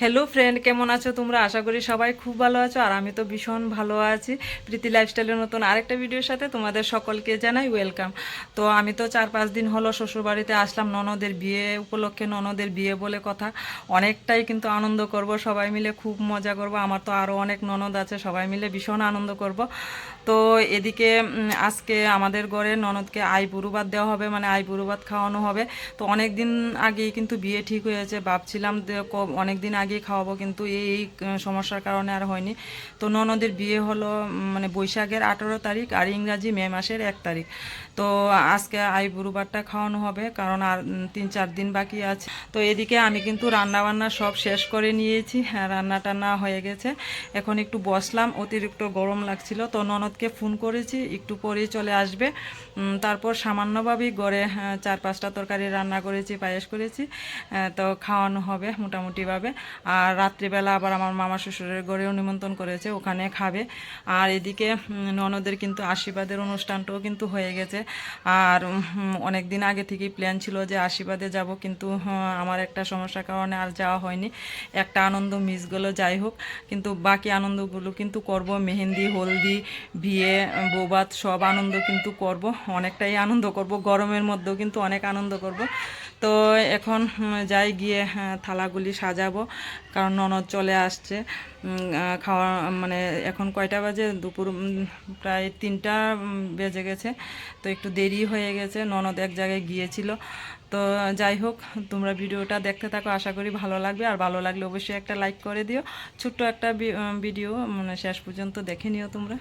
Hello friend কেমন আছো তোমরা? আশা করি সবাই খুব ভালো আছো আর আমি তো ভীষণ ভালো আছি। প্রীতি লাইফস্টাইলের নতুন আরেকটা ভিডিওর সাথে তোমাদের সকলকে জানাই ওয়েলকাম তো আমি তো চার পাঁচ দিন হলো শ্বশুরবাড়িতে আসলাম ননদের বিয়ে, উপলক্ষে ননদের বিয়ে বলে কথা। অনেকটাই কিন্তু আনন্দ করব, সবাই মিলে খুব মজা করব। আমার তো আরও অনেক ননদ আছে, সবাই মিলে ভীষণ আনন্দ করব। তো এদিকে আজকে আমাদের ঘরে ননদকে আই বুরুবাদ দেওয়া হবে মানে আই বুরুবাদ খাওয়ানো হবে। তো অনেক দিন আগেই কিন্তু বিয়ে ঠিক হয়েছে ভাবছিলাম অনেক দিন আগেই খাওয়াবো কিন্তু এই সমস্যার কারণে আর হয়নি। তো ননদের বিয়ে হলো মানে বৈশাখের আঠেরো তারিখ আর ইংরাজি মে মাসের এক তারিখ। তো আজকে আই বুরুবারটা খাওয়ানো হবে কারণ আর তিন চার দিন বাকি আছে। তো এদিকে আমি কিন্তু রান্না বান্না সব শেষ করে নিয়েছি হ্যাঁ, রান্না টান্না হয়ে গেছে। এখন একটু বসলাম অতিরিক্ত গরম লাগছিল। তো ননদকে ফোন করেছি একটু পরেই চলে আসবে। তারপর সামান্যভাবেই গড়ে হ্যাঁ, চার পাঁচটা তরকারি রান্না করেছি পায়েস করেছি তো খাওয়ানো হবে মোটামুটিভাবে। আর রাত্রিবেলা আবার আমার মামা শ্বশুরের গড়েও নিমন্ত্রণ করেছে ওখানে খাবে। আর এদিকে ননদের কিন্তু আশীর্বাদের অনুষ্ঠানটাও কিন্তু হয়ে গেছে। আর অনেক দিন আগে থেকেই প্ল্যান ছিল যে আশীর্বাদে যাব কিন্তু আমার একটা সমস্যার কারণে আর যাওয়া হয়নি। একটা আনন্দ মিস গেলো যাই হোক। কিন্তু বাকি আনন্দগুলো কিন্তু করব মেহেন্দি হলদি বিয়ে বৌবাত সব আনন্দ কিন্তু করব, অনেকটাই আনন্দ করব, গরমের মধ্যেও কিন্তু অনেক আনন্দ করব। তো এখন যাই গিয়ে থালাগুলি সাজাবো, কারণ ননদ চলে আসছে। খাওয়া মানে এখন কয়টা বাজে? দুপুর প্রায় তিনটা বেজে গেছে। তো একটু দেরি হয়ে গেছে, ননদ এক জায়গায় গিয়েছিল। তো যাই হোক, তোমরা ভিডিওটা দেখতে থাকো, আশা করি ভালো লাগবে। আর ভালো লাগলে অবশ্যই একটা লাইক করে দিও। ছোট্ট একটা ভিডিও মানে শেষ পর্যন্ত দেখে নিও তোমরা।